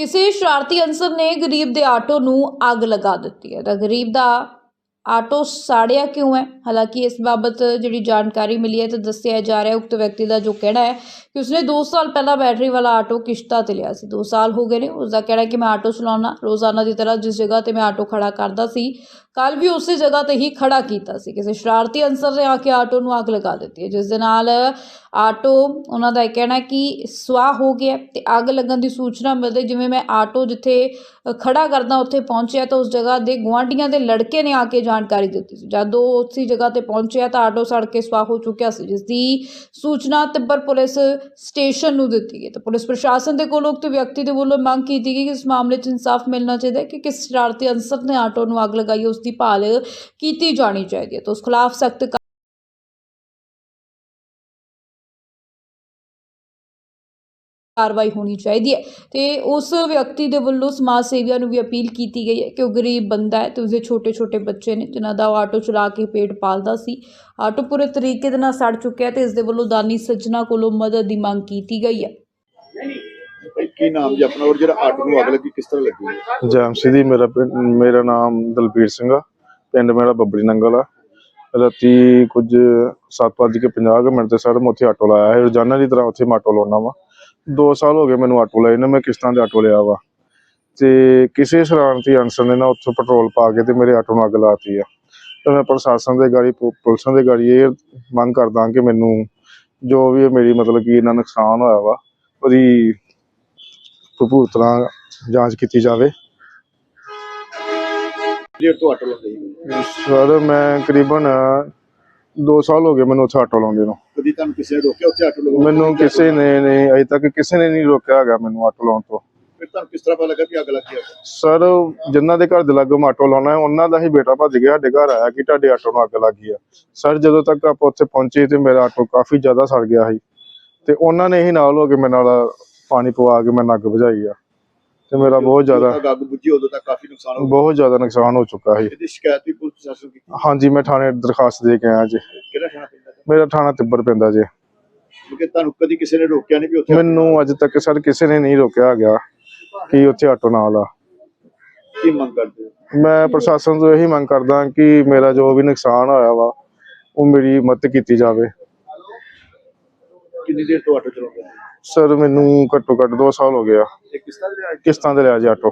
ਕਿਸੇ ਸ਼ਰਾਰਤੀ ਅਨਸਰ ਨੇ ਗਰੀਬ ਦੇ ਆਟੋ ਨੂੰ ਅੱਗ ਲਗਾ ਦਿੱਤੀ ਹੈ। ਤਾਂ ਗਰੀਬ ਦਾ ਆਟੋ ਸਾੜਿਆ ਕਿਉਂ ਹੈ? ਹਾਲਾਂਕਿ ਇਸ ਬਾਬਤ ਜਿਹੜੀ ਜਾਣਕਾਰੀ ਮਿਲੀ ਹੈ ਤਾਂ ਦੱਸਿਆ ਜਾ ਰਿਹਾ ਉਕਤ ਵਿਅਕਤੀ ਦਾ ਜੋ ਕਹਿਣਾ ਹੈ ਕਿ ਉਸਨੇ 2 ਸਾਲ ਪਹਿਲਾਂ ਬੈਟਰੀ ਵਾਲਾ ਆਟੋ ਕਿਸ਼ਤਾ ਤੇ ਲਿਆ ਸੀ। 2 ਸਾਲ ਹੋ ਗਏ ਨੇ। ਉਸ ਦਾ ਕਹਿਣਾ ਕਿ ਮੈਂ ਆਟੋ ਚਲਾਉਣਾ ਰੋਜ਼ਾਨਾ ਦੀ ਤਰ੍ਹਾਂ ਜਿਸ ਜਗ੍ਹਾ ਤੇ ਮੈਂ ਆਟੋ ਖੜਾ ਕਰਦਾ ਸੀ ਕੱਲ ਵੀ ਉਸੇ ਜਗ੍ਹਾ ਤੇ ਹੀ ਖੜਾ ਕੀਤਾ ਸੀ। ਕਿਸੇ ਸ਼ਰਾਰਤੀ ਅਨਸਰ ਨੇ ਆ ਕੇ ਆਟੋ ਨੂੰ ਅੱਗ ਲਗਾ ਦਿੱਤੀ ਹੈ। ਜਿਸ ਦੇ ਨਾਲ ਆਟੋ ਉਹਨਾਂ ਦਾ ਇਹ ਕਹਿਣਾ ਕਿ ਸਵਾਹ ਹੋ ਗਿਆ ਤੇ ਅੱਗ ਲੱਗਣ ਦੀ ਸੂਚਨਾ ਮਿਲਦੇ ਜਿਵੇਂ ਮੈਂ ਆਟੋ ਜਿੱਥੇ ਅ, ਖੜਾ ਕਰਦਾ ਉੱਥੇ ਪਹੁੰਚਿਆ ਤਾਂ ਉਸ ਜਗ੍ਹਾ ਦੇ ਗੁਆਂਢੀਆਂ ਦੇ ਲੜਕੇ ਨੇ ਆ ਕੇ ਜਾਣਕਾਰੀ ਦਿੱਤੀ ਸੀ। ਜਦ ਉਹ ਉਸੇ ਜਗ੍ਹਾ ਤੇ ਪਹੁੰਚਿਆ ਤਾਂ ਆਟੋ ਸੜ ਕੇ ਸਵਾਹ ਹੋ ਚੁੱਕਿਆ ਸੀ। ਜਿਸ ਦੀ ਸੂਚਨਾ ਤਿੱਬਰ ਪੁਲਿਸ ਸਟੇਸ਼ਨ ਨੂੰ ਦਿੱਤੀ ਗਈ ਤਾਂ ਪੁਲਿਸ ਪ੍ਰਸ਼ਾਸਨ ਦੇ ਕੋਲੋਂ ਉਕਤ ਵਿਅਕਤੀ ਦੇ ਵੱਲੋਂ ਮੰਗ ਕੀਤੀ ਗਈ ਕਿ ਇਸ ਮਾਮਲੇ 'ਚ ਇਨਸਾਫ ਮਿਲਣਾ ਚਾਹੀਦਾ ਹੈ ਕਿ ਕਿਸ ਸ਼ਰਾਰਤੀ ਅਨਸਰ ਨੇ ਆਟੋ ਨੂੰ ਅੱਗ ਲਗਾਈ ਹੈ, ਉਸ ਦੀ ਭਾਲ ਕੀਤੀ ਜਾਣੀ ਚਾਹੀਦੀ ਹੈ। ਤਾਂ ਉਸ ਖਿਲਾਫ ਸਖਤ ਕਾਰਵਾਈ ਹੋਣੀ ਚਾਹੀਦੀ ਹੈ। ਤੇ ਉਸ ਵਿਅਕਤੀ ਦੇ ਵੱਲੋਂ ਸਮਾਜ ਸੇਵੀਆਂ ਨੂੰ ਵੀ ਅਪੀਲ ਕੀਤੀ ਗਈ ਹੈ ਕਿ ਉਹ ਗਰੀਬ ਬੰਦਾ ਹੈ ਤੇ ਉਸਦੇ ਛੋਟੇ ਛੋਟੇ ਬੱਚੇ ਨੇ ਜਿਨ੍ਹਾਂ ਦਾ ਉਹ ਆਟੋ ਚਲਾ ਕੇ ਪੇਟ ਪਾਲਦਾ ਸੀ। ਆਟੋ ਪੂਰੇ ਤਰੀਕੇ ਦੇ ਨਾਲ ਸੜ ਚੁੱਕਿਆ ਹੈ ਤੇ ਇਸ ਦੇ ਵੱਲੋਂ ਦਾਨੀ ਸੱਜਣਾ ਕੋਲੋਂ ਮਦਦ ਦੀ ਮੰਗ ਕੀਤੀ ਗਈ ਹੈ। ਭਾਈ ਕੀ ਨਾਮ ਜੀ ਆਪਣਾ? ਔਰ ਜਿਹੜਾ ਆਟੋ ਨੂੰ ਅੱਗ ਲੱਗੀ ਕਿਸ ਤਰ੍ਹਾਂ ਲੱਗੀ? ਜੈਮਸੀ ਦੀ ਮੇਰਾ ਪਿੰਡ- ਮੇਰਾ ਨਾਮ ਦਲਬੀਰ ਸਿੰਘ ਆ। ਪਿੰਡ ਮੇਰਾ ਬੱਬੜੀ ਨੰਗਲ ਆ। ਰਾਤੀ ਕੁਝ 7:50 ਕੁ ਮਿੰਟ ਤੇ ਸਰ ਮੈਂ ਉੱਥੇ ਆਟੋ ਲਾਇਆ ਹੈ ਰੋਜ਼ਾਨਾ ਦੀ ਤਰ੍ਹਾਂ ਉੱਥੇ ਮੈਂ ਆਟੋ ਲਾਉਣਾ ਵਾ। 2 ਸਾਲ ਹੋ ਗਏ ਮੈਨੂੰ ਆਟੋ ਲਾਏ ਨੇ ਮੈਂ ਕਿਸ਼ਤਾਂ ਤੇ ਆਟੋ ਲਿਆ ਵਾ। ਤੇ ਕਿਸੇ ਸ਼ਰਾਰਤੀ ਅਨਸਰ ਨੇ ਨਾ ਉੱਥੋਂ ਪੈਟਰੋਲ ਪਾ ਕੇ ਤੇ ਮੇਰੇ ਆਟੋ ਨੂੰ ਅੱਗ ਲਾਤੀ ਆ। ਤੇ ਮੈਂ ਪ੍ਰਸ਼ਾਸਨ ਦੇ ਗਾੜੀ ਪੁਲਿਸਾਂ ਦੇ ਗਾੜੀ ਇਹ ਮੰਗ ਕਰਦਾ ਕਿ ਮੈਨੂੰ ਜੋ ਵੀ ਮੇਰੀ ਮਤਲਬ ਕਿ ਇਹਨਾਂ ਨੁਕਸਾਨ ਹੋਇਆ ਵਾ ਉਹਦੀ ਭਰਪੂਰ ਤਰ੍ਹਾਂ ਜਾਂਚ ਕੀਤੀ ਜਾਵੇ। ਜਿਹੜਾ ਤੋਂ ਆਟੋ ਸੀ ਸਰ ਮੈਂ ਕਰੀਬਨ 2 ਸਾਲ ਹੋ ਗਏ ਮੈਨੂੰ ਉੱਥੇ ਆਟੋ ਲਾਉਂਦੇ ਨੂੰ। ਕਦੀ ਤੁਹਾਨੂੰ ਕਿਸੇ ਨੇ ਰੋਕਿਆ ਉੱਥੇ ਆਟੋ ਲਗਾਉਣ ਮੈਨੂੰ ਕਿਸੇ ਨੇ ਨਹੀਂ ਅਜੇ ਤੱਕ ਕਿਸੇ ਨੇ ਨਹੀਂ ਰੋਕਿਆ ਹੈਗਾ ਮੈਨੂੰ ਆਟੋ ਲਾਉਣ ਤੋਂ। ਫਿਰ ਤੁਹਾਨੂੰ ਕਿਸ ਤਰ੍ਹਾਂ ਪਤਾ ਲੱਗਾ ਕਿ ਅੱਗ ਲੱਗੀ ਆ? ਸਰ ਜਿਨ੍ਹਾਂ ਦੇ ਘਰ ਦੇ ਲਾਗੇ ਆਟੋ ਲਾਉਣਾ ਹੈ ਉਹਨਾਂ ਦਾ ਹੀ ਬੇਟਾ ਭੱਜ ਗਿਆ ਸਾਡੇ ਘਰ ਆਇਆ ਕਿ ਤੁਹਾਡੇ ਆਟੋ ਨੂੰ ਅੱਗ ਲੱਗੀ ਆ। ਸਰ ਜਦੋਂ ਤੱਕ ਆਪਾਂ ਉੱਥੇ ਪਹੁੰਚੇ ਤੇ ਮੇਰਾ ਆਟੋ ਕਾਫੀ ਜ਼ਿਆਦਾ ਸੜ ਗਿਆ ਸੀ। ਤੇ ਉਹਨਾਂ ਨੇ ਹੀ ਨਾਲ ਹੋ ਕੇ ਮੇਰੇ ਨਾਲ ਪਾਣੀ ਪਵਾ ਕੇ ਮੈਂ ਅੱਗ ਬੁਝਾਈ ਆ। ਤੇ ਮੇਰਾ ਬਹੁਤ ਜ਼ਿਆਦਾ ਜਦੋਂ ਅੱਗ ਬੁੱਝੀ ਉਦੋਂ ਤੱਕ ਕਾਫੀ ਨੁਕਸਾਨ ਹੋ ਗਿਆ। ਬਹੁਤ ਜ਼ਿਆਦਾ ਨੁਕਸਾਨ ਹੋ ਚੁੱਕਾ ਸੀ। ਇਹਦੀ ਸ਼ਿਕਾਇਤ ਵੀ ਪੁਲਿਸ ਪ੍ਰਸ਼ਾਸਨ ਨੂੰ ਕੀਤੀ? ਹਾਂਜੀ ਮੈਂ ਥਾਣੇ ਦਰਖਾਸਤ ਦੇ ਕੇ ਆਇਆ ਜੀ। ਕਿਹੜਾ ਖਾਣਾ ਪੈਂਦਾ ਮੇਰਾ ਥਾਣਾ ਤਿੱਬਰ ਪੈਂਦਾ ਜੀ। ਕਿਉਂਕਿ ਤੁਹਾਨੂੰ ਕਦੀ ਕਿਸੇ ਨੇ ਰੋਕਿਆ ਨਹੀਂ ਵੀ ਉੱਥੇ ਮੈਨੂੰ ਅੱਜ ਤੱਕ ਸਰ ਕਿਸੇ ਨੇ ਨਹੀਂ ਰੋਕਿਆ ਗਿਆ ਕਿ ਉੱਥੇ ਆਟੋ ਨਾ ਲਾ ਕੀ ਮੰਗ ਕਰਦੇ ਹੋ? ਮੈਂ ਪ੍ਰਸ਼ਾਸਨ ਤੋਂ ਇਹੀ ਮੰਗ ਕਰਦਾ ਕਿ ਮੇਰਾ ਜੋ ਵੀ ਨੁਕਸਾਨ ਹੋਇਆ ਵਾ ਉਹ ਮੇਰੀ ਮਦਦ ਕੀਤੀ ਜਾਵੇ। ਕਿੰਨੀ ਦੇਰ ਤੋਂ ਆਟੋ ਚਲਾਉਂਦੇ ਹੋ? ਸਰ ਮੈਨੂੰ ਘੱਟੋ ਘੱਟ 2 ਸਾਲ ਹੋ ਗਿਆ ਕਿਸ ਤਰ੍ਹਾਂ ਦੇ ਲਿਆ ਜੀ ਆਟੋ?